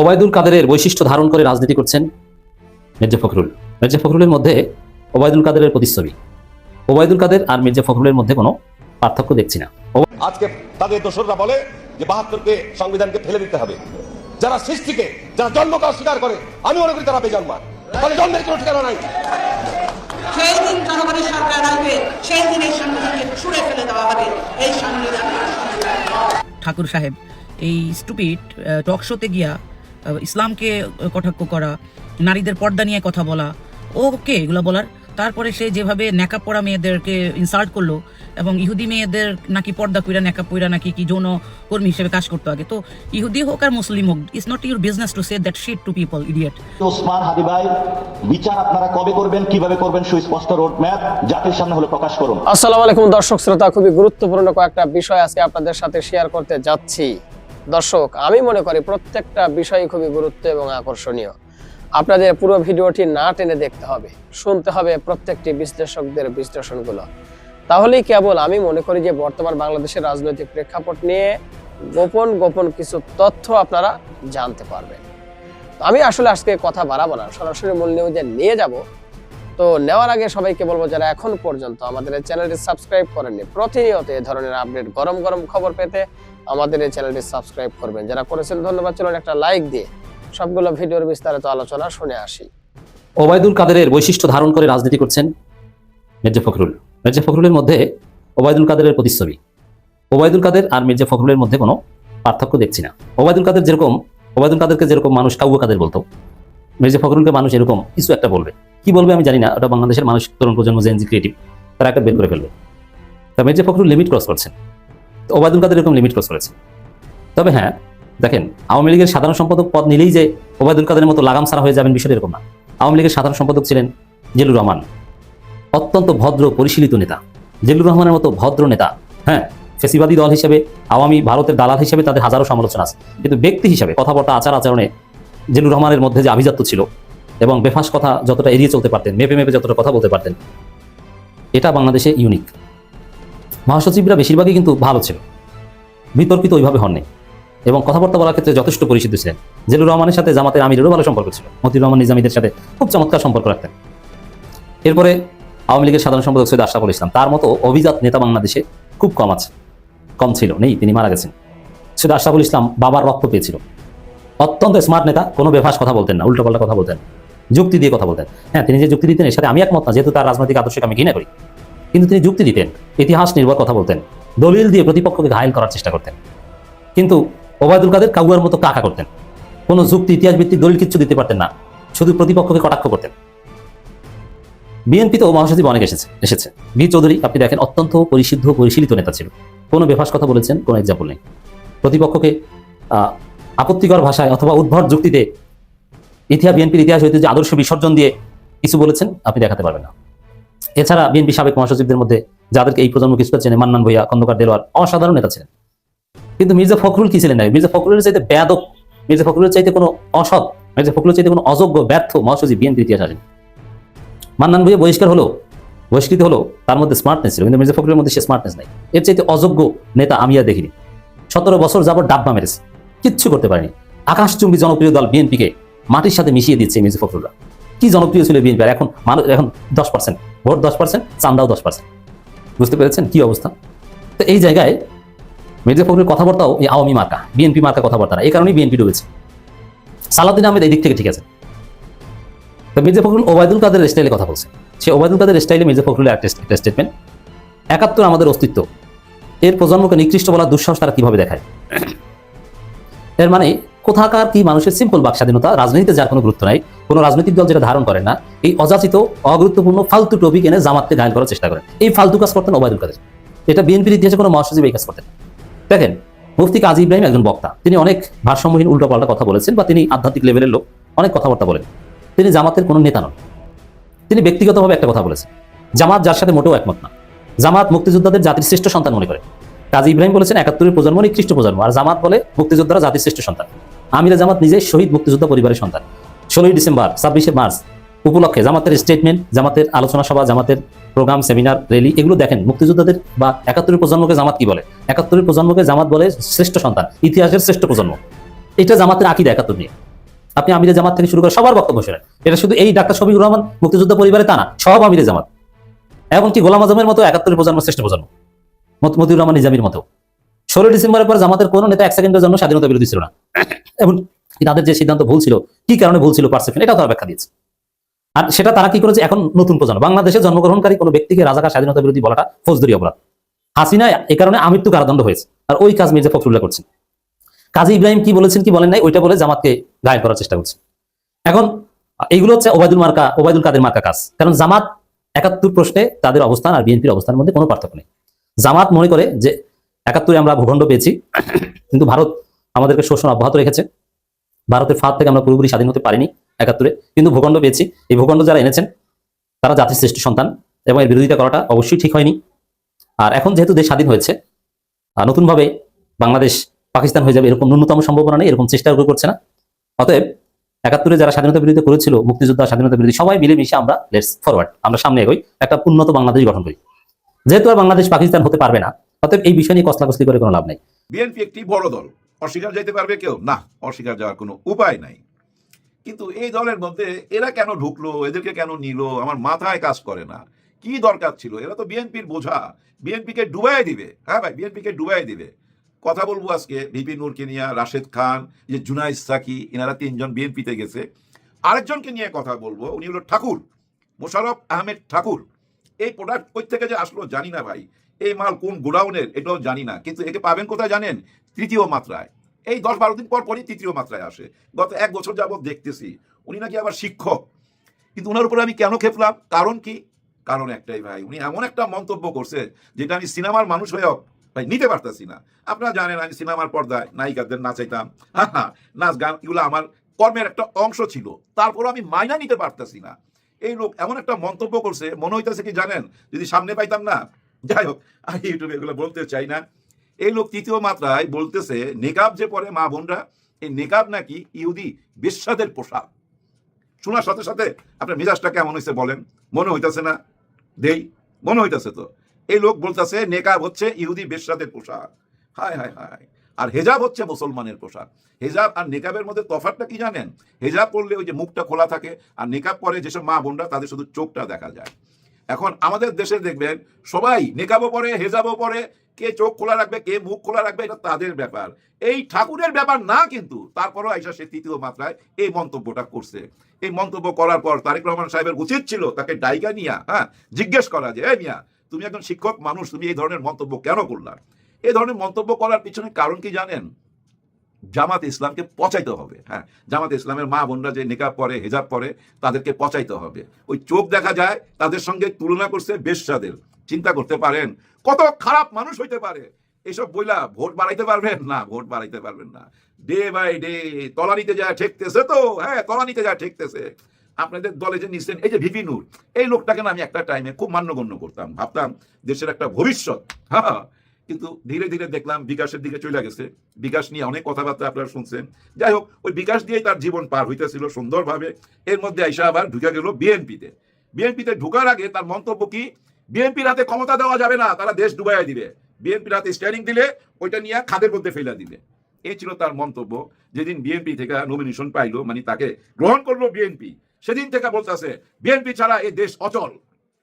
ওবায়দুল কাদেরের বৈশিষ্ট্য ধারণ করে রাজনীতি করছেন মির্জা ফখরুল। মির্জা ফখরুলের মধ্যে ওবায়দুল কাদেরের প্রতিচ্ছবি। ওবায়দুল কাদের আর মির্জা ফখরুলের মধ্যে কোনো পার্থক্য দেখছি না। আজকে তাদের দোসররা বলে যে বাহাত্তরকে সংবিধানকে ফেলে দিতে হবে। যারা সৃষ্টিকে যারা জন্মকে অস্বীকার করে আমি মনে করি তারা বেজন্মা ফলে জন্মের কোনো ঠিকানা নাই। সেই দিন জনগণের সরকার আসবে সেই দিন এই সংবিধানকে ছুঁড়ে ফেলে দেওয়া হবে। এই সংবিধান ঠাকুর সাহেব এই স্টুপিড টক শোতে গিয়া ইসলামকে কটাক্ষ করা নারীদের পর্দা নিয়ে কথা বলা ওকে এগুলো বলার। তারপরে সে যেভাবে নেকাপ পরা মেয়েদেরকে ইনসাল্ট করল এবং ইহুদি মেয়েদের নাকি পর্দা কইরা নেকাপ পইরা নাকি কি যৌন কর্মী হিসেবে কাজ করতো আগে। তো ইহুদি হোক আর মুসলিম হোক it's not your business to say that shit to people idiot Osman Hadi ভাই বিচার আপনারা কবে করবেন কীভাবে করবেন সুস্পষ্ট রোড ম্যাপ জাতির সামনে হলে প্রকাশ করুন। আসসালামু আলাইকুম দর্শক শ্রোতা খুবই গুরুত্বপূর্ণ কয়েকটা বিষয় আজকে আপনাদের সাথে শেয়ার করতে যাচ্ছি। দর্শক, আমি মনে করি প্রত্যেকটা বিষয় খুবই গুরুত্ব এবং আকর্ষণীয়। আপনাদের পুরো ভিডিওটি না টেনে দেখতে হবে, শুনতে হবে প্রত্যেকটি বিশ্লেষকদের বিশ্লেষণগুলো। তাহলেই কেবল আমি মনে করি যে বর্তমান বাংলাদেশের রাজনৈতিক প্রেক্ষাপট নিয়ে গোপন গোপন কিছু তথ্য আপনারা জানতে পারবেন। আমি আসলে আজকে কথা বাড়াবো না, সরাসরি মূল নিউজে নিয়ে যাব। তো নেওয়ার আগে সবাইকে বলব যারা এখন পর্যন্ত আমাদের এই চ্যানেলটি সাবস্ক্রাইব করেননি, প্রতিনিয়ত এই ধরনের আপডেট, গরম গরম খবর পেতে আমাদের এই চ্যানেলটি সাবস্ক্রাইব করবেন। যারা করেছেন ধন্যবাদ, চলুন একটা লাইক দিয়ে সবগুলো ভিডিওর বিস্তারিত আলোচনা শুনে আসি। ওবায়দুল কাদেরের বৈশিষ্ট্য ধারণ করে রাজনীতি করছেন মির্জা ফখরুল। মির্জা ফখরুলের মধ্যে ওবায়দুল কাদেরের প্রতিচ্ছবি। ওবায়দুল কাদের আর মির্জা ফখরুলের মধ্যে কোনো পার্থক্য দেখছি না। ওবায়দুল কাদের যেরকম, ওবায়দুল কাদেরকে যেরকম মানুষ কাউয়া কাদের বলতো, মির্জা ফখরুলকে মানুষ এরকম কিছু একটা বলবে। কি বলবে আমি জানি না, ওটা বাংলাদেশের মানুষ, তরুণ প্রজন্ম জেনজি ক্রিয়েটিভ তারা একটা বের করে ফেলবে। তা মির্জা ফখরুল লিমিট ক্রস করছেন। ওবায়দুল কাদের এরকম লিমিট ক্রস করেছে। তবে হ্যাঁ দেখেন, আওয়ামী লীগের সাধারণ সম্পাদক পদ নিলেই যে ওবায়দুল কাদের মতো লাগাম সারা হয়ে যাবেন বিষয়টা এরকম না। আওয়ামী লীগের সাধারণ সম্পাদক ছিলেন জেলুর রহমান, অত্যন্ত ভদ্র, পরিশীলিত নেতা। জেলুর রহমানের মতো ভদ্র নেতা হ্যাঁ ফেসিবাদী দল হিসেবে, আওয়ামী ভারতের দালাল হিসেবে তাদের হাজারো সমালোচনা আছে। কিন্তু ব্যক্তি হিসেবে, কথাবার্তা আচার আচরণে জেলুর রহমানের মধ্যে যে আভিজাত্য ছিল এবং বেফাস কথা যতটা এড়িয়ে চলতে পারতেন, মেপে মেপে যতটা কথা বলতে পারতেন, এটা বাংলাদেশে ইউনিক মহাসচিবরা বেশিরভাগই কিন্তু ভালো ছিল বিতর্কিত ওইভাবে হননি এবং কথাবার্তা বলার ক্ষেত্রে যথেষ্ট পরিচিত ছিলেন। জেলুর রহমানের সাথে জামাতের আমিরেরও ভালো সম্পর্ক ছিল, মতিউর রহমান নিজামীদের সাথে খুব চমৎকার সম্পর্ক রাখতেন। এরপরে আওয়ামী লীগের সাধারণ সম্পাদক সৈয়দ আশরাফুল ইসলাম, তার মতো অভিজাত নেতা বাংলাদেশে খুব কম আছে, কম ছিল, নেই, তিনি মারা গেছেন। সৈয়দ আশরাফুল ইসলাম বাবার রক্ত পেয়েছিল। অত্যন্ত স্মার্ট নেতা, কোনো বেফাস কথা বলতেন না, উল্টোপাল্টা কথা বলতেন যুক্তি দিয়ে কথা বলতেন। হ্যাঁ তিনি যে যুক্তি দিতেন এর সাথে আমি একমত না, যেহেতু তার রাজনৈতিক আদর্শকে আমি ঘৃণা করি। কিন্তু তিনি যুক্তি দিতেন, ইতিহাস নির্ভর কথা বলতেন, দলিল দিয়ে প্রতিপক্ষকে ঘায়ল করার চেষ্টা করতেন। কিন্তু ওবায়দুল কাদের কাউয়ার মতো কাকা করতেন। কোনো যুক্তি ইতিহাস ভিত্তিক দলিল কিচ্ছু দিতে পারতেন না, শুধু প্রতিপক্ষকে কটাক্ষ করতেন। বিএনপি তো মহাসচিব অনেক এসেছে এসেছে। বি চৌধুরী, আপনি দেখেন, অত্যন্ত পরিসিদ্ধ পরিশীলিত নেতা ছিল। কোনো বেফাস কথা বলেছেন, কোনো এক্সাম্পল নেই। প্রতিপক্ষকে আপত্তিকর ভাষায় অথবা উদ্ভট যুক্তিতে ইতিহাস, বিএনপির ইতিহাস হইতে যে আদর্শ বিসর্জন দিয়ে কিছু বলেছেন, আপনি দেখাতে পারবেন না। এছাড়া বিএনপি সাবেক মহাসচিবদের মধ্যে যাদেরকে এই প্রজন্ম কিছুটা চেনে মান্নান ভইয়া, খন্দকার দেলোয়ার, অসাধারণ নেতা ছিলেন। কিন্তু মির্জা ফখরুল কি ছিলেন মির্জা ফখরুলের চাইতে ব্যাদক মির্জা ফখরুলের চাইতে কোনো অসৎ, মির্জা ফখরুলের চাইতে কোনো অযোগ্য, ব্যর্থ মহাসচিব বিএনপির ইতিহাস আসেন। মান্নান ভুইয়া বহিষ্কার হলো, বহিষ্কৃত হলো, তার মধ্যে স্মার্টনেস ছিল, কিন্তু মির্জা ফখরুলের মধ্যে সে স্মার্টনেস নাই। এর চাইতে অযোগ্য নেতা আমি আর দেখিনি। সতেরো বছর যাবত ডাব্বা মেরেছে, কিচ্ছু করতে পারেনি। আকাশচুম্বী জনপ্রিয় দল বিএনপিকে মাটির সাথে মিশিয়ে দিচ্ছে মির্জা ফখরুলরা। কি জনপ্রিয় ছিল বিএনপি? আর এখন মানুষ, এখন দশ পার্সেন্ট ভোট দশ পার্সেন্ট চান্দাও দশ পার্সেন্ট বুঝতে পেরেছেন কি অবস্থা? তো এই জায়গায় মির্জা ফখরুলের কথাবার্তাও এই আওয়ামী মার্কা, বিএনপি মার্কা কথাবার্তা এই কারণেই বিএনপি ডুবেছে। সালাউদ্দিন আহমেদ এই দিক থেকে ঠিক আছে। তো মির্জা ফখরুল ওবায়দুল কাদের স্টাইলে কথা বলছে। সে ওবায়দুল কাদের স্টাইলে মির্জা ফখরুলের একটা স্টেটমেন্ট একাত্তর আমাদের অস্তিত্ব। এর প্রজন্মকে নিকৃষ্ট বলার দুঃসাহস তারা কীভাবে দেখায়? এর মানে কোথাকার কি মানুষের সিম্পল বাক স্বাধীনতা রাজনীতিতে যার কোনো গুরুত্ব নাই, কোনো রাজনৈতিক দল যেটা ধারণ করে না, এই অযাচিত, অগুরুত্বপূর্ণ, ফালতু টপিক এনে জামাতকে ঘায়ল করার চেষ্টা করেন এই ফালতু কাজ করতেন ওবায়দুল কাদের। এটা বিএনপির ইতিহাসে কোনো মহাসচিব এই কাজ করতেন দেখেন, মুফতি কাজী ইব্রাহিম একজন বক্তা। তিনি অনেক ভারসাম্যহীন উল্টোপাল্টা কথা বলেছেন বা তিনি আধ্যাত্মিক লেভেলের লোক, অনেক কথাবার্তা বলেন। তিনি জামাতের কোনো নেতা নন। তিনি ব্যক্তিগতভাবে একটা কথা বলেছেন। জামাত যার সাথে মোটেও একমত না। জামাত মুক্তিযোদ্ধাদের জাতির শ্রেষ্ঠ সন্তান মনে করে। কাজী ইব্রাহিম বলেছেন, একাত্তরের প্রজন্ম নিকৃষ্ট প্রজন্ম। আর জামাত বলে মুক্তিযোদ্ধারা জাতির শ্রেষ্ঠ সন্তান। আমিরা জামাত নিজে শহীদ মুক্তিযোদ্ধা পরিবারের সন্তান। ষোলোই ডিসেম্বর, ছাব্বিশে মার্চ উপলক্ষে জামাতের স্টেটমেন্ট জামাতের আলোচনা সভা, জামাতের প্রোগ্রাম সেমিনার র্যালি এগুলো দেখেন মুক্তিযোদ্ধাদের বা একাত্তরের প্রজন্মকে জামাত কি বলে? একাত্তরের প্রজন্মকে জামাত বলে শ্রেষ্ঠ সন্তান, ইতিহাসের শ্রেষ্ঠ প্রজন্ম। এটা জামাতের আকিদা একাত্তর নিয়ে। আপনি আমিরে জামাত থেকে শুরু করে সবার বক্তব্য শোনেন। এটা শুধু এই ডাক্তার শফিকুর রহমান মুক্তিযোদ্ধা পরিবারে তা না, সব আমিরে জামাত। এমনকি গোলাম আজমের মতো একাত্তরের প্রজন্ম শ্রেষ্ঠ প্রজন্ম। মত- মতিউর রহমান নিজামীর মতো। ষোলো ডিসেম্বরের পর জামাতের কোনো নেতা এক সেকেন্ডের জন্য স্বাধীনতা বিরোধী ছিল না। এবং তাদের যে সিদ্ধান্ত ভুল ছিল, কি কারণে ভুল ছিল পারসেপশন, এটাও তারা ব্যাখ্যা দিয়েছে। আর সেটা তারা কি করেছে? এখন নতুন প্রজন্ম। বাংলাদেশে জন্মগ্রহণকারী কোনো ব্যক্তিকে রাজাকার স্বাধীনতা বিরোধী বলাটা ফৌজদারি অপরাধ। হাসিনা এ কারণে আমৃত্যু কারাদণ্ড হয়েছে। আর ওই কাজ মির্জা ফখরুল্লাহ করছেন। কাজী ইব্রাহিম কি বলেছেন, কি বলেন নাই, ওইটা বলে জামাতকে গায়ে করার চেষ্টা করছে। এখন এইগুলো হচ্ছে ওবায়দুল মার্কা, ওবায়দুল কাদের মার্কা কাজ। কারণ জামাত একাত্তর প্রশ্নে তাদের অবস্থান আর বিএনপির অবস্থানের মধ্যে কোনো পার্থক্য নেই। জামাত মনে করে যে একাত্তরে আমরা ভূখণ্ড পেয়েছি। কিন্তু ভারত আমাদেরকে শোষণ অব্যাহত রেখেছে। ভারতের ফাঁদ থেকে আমরা পুরোপুরি স্বাধীন হতে পারিনি একাত্তরে। কিন্তু ভূখণ্ড পেয়েছি। এই ভূখণ্ড যারা এনেছেন, তারা জাতির শ্রেষ্ঠ সন্তান এবং এর বিরোধিতা করাটা অবশ্যই ঠিক হয়নি। আর এখন যেহেতু দেশ স্বাধীন হয়েছে নতুনভাবে বাংলাদেশ পাকিস্তান হয়ে যাবে, এরকম ন্যূনতম সম্ভাবনা নেই, এরকম চেষ্টা করছে না। অতএব একাত্তরে যারা স্বাধীনতা বিরোধী করেছিল, মুক্তিযোদ্ধা স্বাধীনতা বিরোধী, সবাই মিলেমিশে আমরা লেটস ফরওয়ার্ড আমরা সামনে এগোই, একটা উন্নত বাংলাদেশ গঠন করি। যেহেতু আর বাংলাদেশ পাকিস্তান হতে পারবে না অতএব এই বিষয় নিয়ে কসলাকসলি করে কোনো লাভ নেই। বিএনপি একটি বড় দল। অস্বীকার যেতে পারবে কেউ? না, অস্বীকার যাওয়ার কোনো উপায় নাই। কিন্তু এই দলের মধ্যে এরা কেন ঢুকলো? এদেরকে কেন নিল? আমার মাথায় কাজ করে না। কি দরকার ছিল? এরা তো বিএনপির বোঝা। বিএনপিকে ডুবাই দিবে। হ্যাঁ ভাই, বিএনপিকে ডুবাই দিবে। কথা বলব আজকে ভিপি নূরকে নিয়ে, রাশেদ খান যে জুনাইদ সাকি, এনারা তিনজন বিএনপিতে গেছে। আরেকজনকে নিয়ে কথা বলব, উনি হলো ঠাকুর, মোশারফ আহমেদ ঠাকুর। এই প্রোডাক্ট কই থেকে যে আসলো জানি না ভাই। এই মাল কোন গোডাউনের এটাও জানি না, কিন্তু একে পাবেন কোথায় জানেন? তৃতীয় মাত্রায়। এই দশ বারো দিন পর পরই তৃতীয় মাত্রায় আসে। গত এক বছর যাবত দেখতেছি, উনি নাকি আবার শিক্ষক। কিন্তু ওনার উপরে আমি কেন খেপলাম? কারণ কি? কারণ একটাই ভাই, উনি এমন একটা মন্তব্য করছে, যেটা আমি সিনেমার মানুষ হয়েও ভাই নিতে পারতেছি না। আপনারা জানেন, আমি সিনেমার পর্দায় নায়িকাদের নাচাইতাম। হ্যাঁ নাচ গান, এগুলো আমার কর্মের একটা অংশ ছিল। তারপরও আমি মাইনা নিতে পারতেছি না। এই লোক এমন একটা মন্তব্য করছে, মনে হইতেছে কি জানেন? যদি সামনে পাইতাম না যাই হোক আমি ইউটিউবে এগুলো বলতে চাই না। এই লোক তৃতীয় মাত্রায় বলতেছে, নেকাব যে পরে মা বোনরা, এই নেকাব নাকি ইহুদি বিশ্বাদের পোশাক? শোনার সাথে সাথে আপনার মেজাজটা কেমন হয়েছে বলেন। মনে হইতেছে না? দেই, মনে হইতেছে তো। এই লোক বলতেছে, নেকাব হচ্ছে ইহুদি বেশ্যাদের পোশাক। হায় হায় হায় আর হেজাব হচ্ছে মুসলমানের পোশাক। হেজাব আর নেকাবের মধ্যে তফাৎটা কি জানেন? হেজাব পরলে ওই যে মুখটা খোলা থাকে, আর নেকাব পরে যেসব মা বোনরা, তাদের শুধু চোখটা দেখা যায়। এখন আমাদের দেশে দেখবেন সবাই নেকাবও পরে হেজাবও পরে কে চোখ খোলা রাখবে, কে মুখ খোলা রাখবে, এটা তাদের ব্যাপার। এই ঠাকুরের ব্যাপার না কিন্তু, তারপরও আইসা সে তৃতীয় মাত্রায় এই মন্তব্যটা করছে। এই মন্তব্য করার পর তারেক রহমান সাহেবের উচিত ছিল তাকে ডাইকা নিয়া হ্যাঁ জিজ্ঞেস করা যে এই মিয়া, তুমি একজন শিক্ষক মানুষ, তুমি এই ধরনের মন্তব্য কেন করলা? এই ধরনের মন্তব্য করার পিছনে কারণ কি জানেন? জামাত ইসলামকে পচাইতে হবে হ্যাঁ। জামাত ইসলামের মা বোনরা যে নিকাব পরে, হেজাব পরে, তাদেরকে পচাইতে হবে। ওই চোখ দেখা যায়, তাদের সঙ্গে তুলনা করছে বেশ্যাদের। চিন্তা করতে পারেন, কত খারাপ মানুষ হইতে পারে। এসব বইলা ভোট বাড়াইতে পারবেন? না, ভোট বাড়াইতে পারবেন না। ডে বাই ডে, তলানিতে যায় ঠেকতেছে তো হ্যাঁ তলানিতে যায় ঠেকতেছে। আপনাদের দলে যে নিচ্ছেন এই যে ভিপি নূর, এই লোকটাকে না আমি একটা টাইমে খুব মান্যগণ্য করতাম। ভাবতাম, দেশের একটা ভবিষ্যৎ হ্যাঁ। কিন্তু ধীরে ধীরে দেখলাম বিকাশের দিকে চলে গেছে। বিকাশ নিয়ে অনেক কথাবার্তা আপনারা শুনছেন। যাই হোক, ওই বিকাশ দিয়েই তার জীবন পার হইতেছিল সুন্দরভাবে। এর মধ্যে আইসা আবার ঢুকে গেল বিএনপিতে। বিএনপিতে ঢুকার আগে তার মন্তব্য কি? বিএনপির হাতে ক্ষমতা দেওয়া যাবে না, তারা দেশ ডুবাইয়া দিবে। বিএনপির হাতে স্ট্যান্ডিং দিলে ওইটা নিয়ে খাদের মধ্যে ফেলে দিবে। এই ছিল তার মন্তব্য। যেদিন বিএনপি থেকে নমিনেশন পাইলো মানে তাকে গ্রহণ করল বিএনপি, সেদিন থেকে বলতেছে, বিএনপি ছাড়া এই দেশ অচল।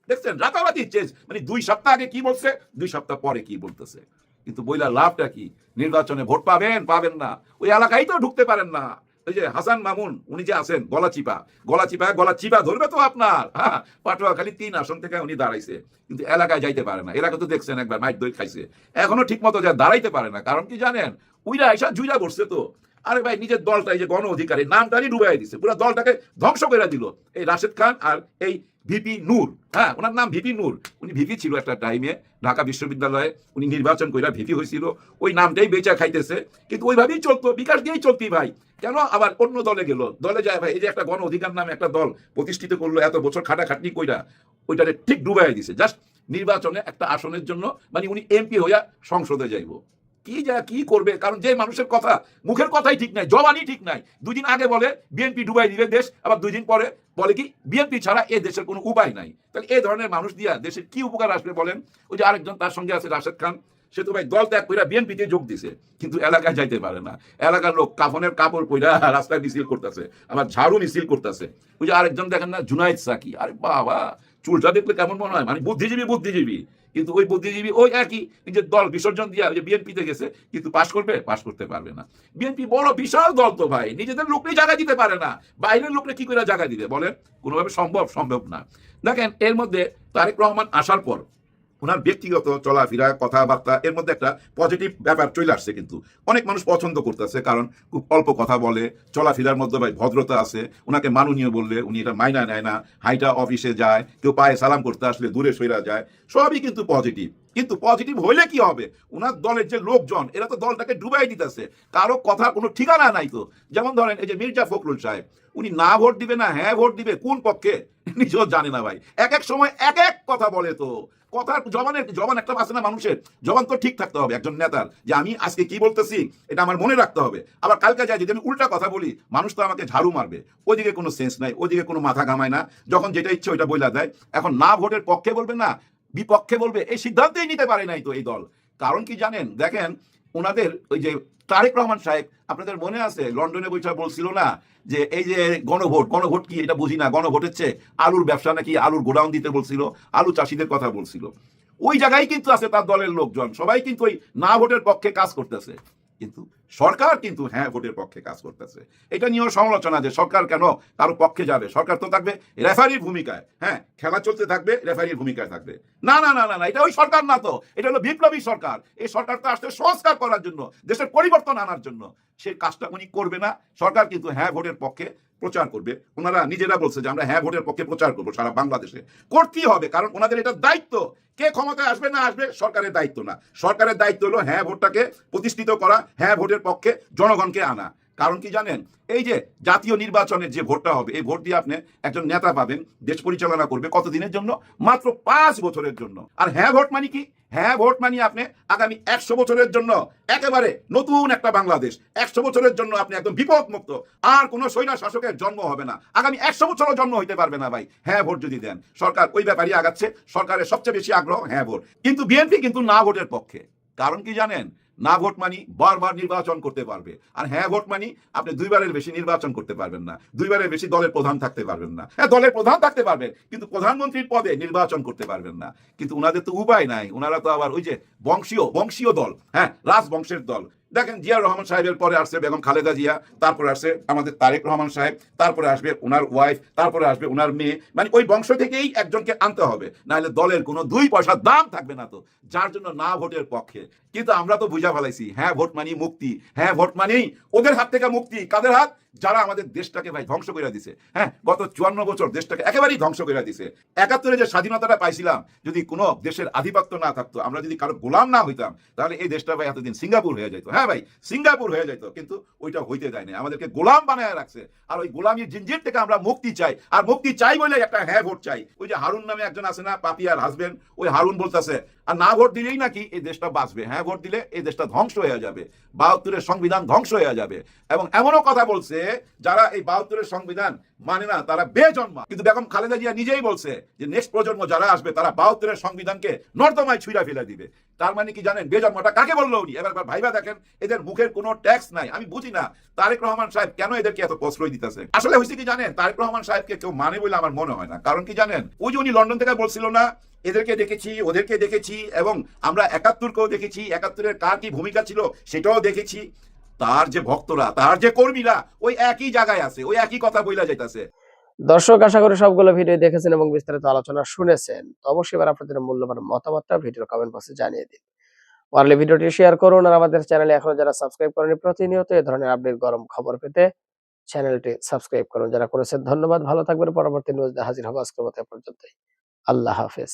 দেখছেন, রাতারাতি চেঞ্জ মানে দুই সপ্তাহ আগে কি বলছে, দুই সপ্তাহ পরে কি বলতেছে। কিন্তু বইলা লাভটা কি? নির্বাচনে ভোট পাবেন পাবেন না। ওই এলাকায় তো ঢুকতে পারেন না। ওই যে হাসান মামুন, উনি যে আছেন, গলা চিপা। গলা চিপা গলা চিপা ধরবে তো আপনার। হ্যাঁ পাটুয়াখালী তিন আসন থেকে উনি দাঁড়াইছে। কিন্তু এলাকায় যাইতে পারে না। এলাকা তো দেখছেন একবার মাইট দই খাইছে। এখনও ঠিক মতো যা দাঁড়াইতে পারে না। কারণ কি জানেন? উইরা আইসা জুইরা বসছে তো। আরে ভাই, নিজের দলটা এই যে গণ অধিকারী, নামটারই ডুবাই দিছে। পুরো দলটাকে ধ্বংস করে দিল। এই রাশেদ খান আর এই ভিপি নূর। হ্যাঁ ওনার নাম ভিপি নূর। উনি ভিপি ছিল একটা টাইমে ঢাকা বিশ্ববিদ্যালয়ে উনি নির্বাচন কইরা ভিপি হয়েছিল ওই নামটাই বেচা খাইতেছে। কিন্তু ওইভাবেই চলতো, বিকাশ দিয়েই চলতি ভাই। কেন আবার অন্য দলে গেল? দলে যায় ভাই, এই যে একটা গণ অধিকার নামে একটা দল প্রতিষ্ঠিত করল এত বছর খাটাখাটনি কইরা, ওইটারে ঠিক ডুবাই দিছে। জাস্ট নির্বাচনে একটা আসনের জন্য মানে উনি এমপি হইয়া সংসদে যাইবো। কি যা, কি করবে? কারণ যে মানুষের কথা, মুখের কথাই ঠিক নাই, জবানই ঠিক নাই। দুই দিন আগে বলে বিএনপি ডুবাই দিবে দেশ, আবার দুই দিন পরে বলে কি, বিএনপি ছাড়া এ দেশের কোনো উপায় নাই। তাহলে এই ধরনের মানুষ দিয়া দেশের কি উপকার আসবে বলেন? ওই যে আরেকজন তার সঙ্গে আছে রাশেদ খান, সে তো ভাই দল ত্যাগ কইরা বিএনপিতে যোগ দিছে, কিন্তু এলাকায় যাইতে পারে না। এলাকার লোক কাফনের কাপড় পইরা রাস্তায় মিছিল করতেছে, আবার ঝাড়ু মিছিল করতেছে। ওই যে আরেকজন দেখেন না, জুনাইদ সাকি, আরে বাবা চুলটা দেখলে কেমন মনে হয়? মানে বুদ্ধিজীবী বুদ্ধিজীবী। কিন্তু ওই বুদ্ধিজীবী ওই একই নিজের দল, বিসর্জন দিয়ে যে বিএনপিতে গেছে, কিন্তু পাশ করবে? পাশ করতে পারবে না। বিএনপি বড়, বিশাল দল তো ভাই, নিজেদের লোকই জায়গা দিতে পারে না। বাইরের লোকরা কি করে জায়গা দিবে বলেন? কোনোভাবে সম্ভব সম্ভব না। দেখেন, এর মধ্যে তারেক রহমান আসার পর ওনার ব্যক্তিগত চলাফেরা, কথাবার্তা, এর মধ্যে একটা পজিটিভ ব্যাপার চলে আসছে কিন্তু। অনেক মানুষ পছন্দ করতেছে কারণ খুব অল্প কথা বলে, চলাফেরার মধ্যে ভাই ভদ্রতা আছে, ওনাকে মাননীয় বললে উনি এটা মাইনা নেয় না, হাইটা অফিসে যায়, কেউ পায়ে সালাম করতে আসলে দূরে সইরা যায়, সবই কিন্তু পজিটিভ কিন্তু পজিটিভ হইলে কি হবে? ওনার দলের যে লোকজন, এরা তো দলটাকে ডুবাই দিতেছে। কারও কথা কোনো ঠিকানা নাই তো। যেমন ধরেন এই যে মির্জা ফখরুল সাহেব, উনি না ভোট দিবে না হ্যাঁ ভোট দিবে কোন পক্ষে? নিজেও জানে না ভাই। এক এক সময় এক এক কথা বলে তো। কথার জবানের জবান একটা আছে না মানুষের? জবান তো ঠিক থাকতে হবে একজন নেতার যে আমি আজকে কি বলতেছি, এটা আমার মনে রাখতে হবে। আবার কালকে যাই যদি আমি উল্টা কথা বলি, মানুষ তো আমাকে ঝাড়ু মারবে। ওদিকে কোনো সেন্স নাই ওদিকে কোনো মাথা ঘামায় না। যখন যেটা ইচ্ছে ওইটা বইলা দেয়। এখন না ভোটের পক্ষে বলবে না, বিপক্ষে বলবে, এই সিদ্ধান্তই নিতে পারে নাই তো এই দল। কারণ কি জানেন? দেখেন, ওনাদের ওই যে তারেক রহমান সাহেব, আপনাদের মনে আছে, লন্ডনে বৈঠক বলছিল না যে এই যে গণভোট গণভোট কি এটা বুঝি না গণভোট হচ্ছে আলুর ব্যবসা নাকি আলুর গোডাউন দিতে বলছিল, আলু চাষিদের কথা বলছিল। ওই জায়গায় কিন্তু আছে তার দলের লোকজন, সবাই কিন্তু ওই না ভোটের পক্ষে কাজ করতেছে। কিন্তু সরকার কিন্তু হ্যাঁ ভোটের পক্ষে কাজ করতেছে। এটা নিয়েও সমালোচনা যে সরকার কেন কারও পক্ষে যাবে? সরকার তো থাকবে রেফারির ভূমিকায়। হ্যাঁ খেলা চলতে থাকবে, রেফারির ভূমিকায় থাকবে। না না না না না, এটা ওই সরকার না তো। এটা হলো বিপ্লবী সরকার। এই সরকার তো আসলে সংস্কার করার জন্য, দেশের পরিবর্তন আনার জন্য। সে কাজটা উনি করবে না। সরকার কিন্তু হ্যাঁ ভোটের পক্ষে প্রচার করবে। ওনারা নিজেরা বলছে যে আমরা হ্যাঁ ভোটের পক্ষে প্রচার করব সারা বাংলাদেশে। করতেই হবে, কারণ ওনাদের এটা দায়িত্ব। কে ক্ষমতায় আসবে না আসবে সরকারের দায়িত্ব না। সরকারের দায়িত্ব হলো হ্যাঁ ভোটটাকে প্রতিষ্ঠিত করা হ্যাঁ ভোটের পক্ষে জনগণকে আনা। কারণ কি জানেন? এই যে জাতীয় নির্বাচনের যে ভোটটা হবে, এই ভোট দিয়ে আপনি একজন নেতা পাবেন, দেশ পরিচালনা করবে কতদিনের জন্য? মাত্র পাঁচ বছরের জন্য। আর হ্যাঁ ভোট মানে কি? হ্যাঁ ভোট মানিয়ে আপনি আগামী একশো বছরের জন্য। একেবারে নতুন একটা বাংলাদেশ। একশো বছরের জন্য আপনি একদম বিপদ মুক্ত আর কোনো সৈন্য শাসকের জন্ম হবে না। আগামী একশো বছরও জন্ম হইতে পারবে না ভাই। হ্যাঁ ভোট যদি দেন। সরকার ওই ব্যাপারই আগাচ্ছে। সরকারের সবচেয়ে বেশি আগ্রহ হ্যাঁ ভোট। কিন্তু বিএনপি কিন্তু না ভোটের পক্ষে। কারণ কি জানেন? না ভোট মানি, বারবার নির্বাচন করতে পারবে। আর হ্যাঁ ভোট মানি, আপনি দুইবারের বেশি নির্বাচন করতে পারবেন না। দুইবারের বেশি দলের প্রধান থাকতে পারবেন না। হ্যাঁ দলের প্রধান থাকতে পারবেন, কিন্তু প্রধানমন্ত্রীর পদে নির্বাচন করতে পারবেন না। কিন্তু ওনাদের তো উপায় নাই। ওনারা তো আবার ওই যে বংশীয় বংশীয় দল। হ্যাঁ রাজবংশের দল। দেখেন জিয়া রহমান সাহেবের পরে আসছে বেগম খালেদা জিয়া, তারপরে আসছে আমাদের তারেক রহমান সাহেব, তারপরে আসবে ওনার ওয়াইফ তারপরে আসবে ওনার মেয়ে। মানে ওই বংশ থেকেই একজনকে আনতে হবে, নাহলে দলের কোনো দুই পয়সার দাম থাকবে না তো, যার জন্য না ভোটের পক্ষে। কিন্তু আমরা তো বুঝা ফেলাইছি হ্যাঁ ভোট মানি মুক্তি হ্যাঁ ভোট মানি ওদের হাত থেকে মুক্তি, কাদের হাত? যারা আমাদের দেশটাকে ভাই ধ্বংস করে দিছে হ্যাঁ? গত চুয়ান্ন বছর দেশটাকে একেবারেই ধ্বংস করে দিছে। একাত্তরে যে স্বাধীনতাটা পাইছিলাম, যদি কোনো দেশের আধিপত্য না থাকতো, আমরা যদি কারও গোলাম না হইতাম, তাহলে এই দেশটা ভাই এতদিন সিঙ্গাপুর হয়ে যেত হ্যাঁ ভাই, সিঙ্গাপুর হয়ে যেত কিন্তু ওইটা হইতে দেয় না আমাদেরকে গোলাম বানায় রাখছে। আর ওই গোলামির জিঞ্জির থেকে আমরা মুক্তি চাই। আর মুক্তি চাই বলে একটা হ্যাঁ ভোট চাই। ওই যে হারুন নামে একজন আছে না পাপিয়ার হাজবেন্ড ওই হারুন বলতেছে, আর না ভোট দিলেই নাকি এই দেশটা বাঁচবে? হ্যাঁ ভোট দিলে এই দেশটা ধ্বংস হয়ে যাবে। বাহাত্তরের সংবিধান ধ্বংস হয়ে যাবে। এবং এমনও কথা বলছে যারা এই বাহাত্তরের সংবিধান মানে না, তারা বেজন্মা। কিন্তু বেগম খালেদা জিয়া নিজেই বলছে যে নেক্সট প্রজন্ম যারা আসবে, তারা বাহাত্তরের সংবিধানকে নর্দমায় ছুঁড়া ফেলে দিবে। তার মানে কি জানেন, বেজন্মাটা কাকে বলল উনি? এবার ভাইবা দেখেন, এদের মুখের কোনো ট্যাক্স নাই। আমি বুঝি না, তারেক রহমান সাহেব কেন এদেরকে এত প্রশ্রয় দিতেছে? আসলে হয়েছে কি জানেন, তারেক রহমান সাহেবকে কেউ মানে বলে আমার মনে হয় না। কারণ কি জানেন, ওই যে উনি লন্ডন থেকে বলছিল না, এদেরকে দেখেছি, ওদেরকে দেখেছি এবং আমরা একাত্তরকেও দেখেছি, একাত্তরের কার কি ভূমিকা ছিল সেটাও দেখেছি। তার যে ভক্তরা, তার যে কর্মীরা, ওই একই জায়গায় আছে, ওই একই কথা বইলা যাইতাছে। দর্শক, আশা করি সবগুলো ভিডিও দেখেছেন এবং বিস্তারিত আলোচনা শুনেছেন। তো অবশ্যই এবার আপনাদের মূল্যবান মতামতটা ভিডিওর কমেন্ট বক্সে জানিয়ে দিন। পারলে ভিডিওটি শেয়ার করুন আর আমাদের চ্যানেলে এখনও যারা সাবস্ক্রাইব করেনি প্রতিনিয়ত এই ধরনের আপডেট গরম খবর পেতে চ্যানেলটি সাবস্ক্রাইব করুন। যারা করেছেন, ধন্যবাদ। ভালো থাকবেন। পরবর্তী নিউজ হাজির হব আজকের মতো এ পর্যন্তই। আল্লাহ হাফেজ।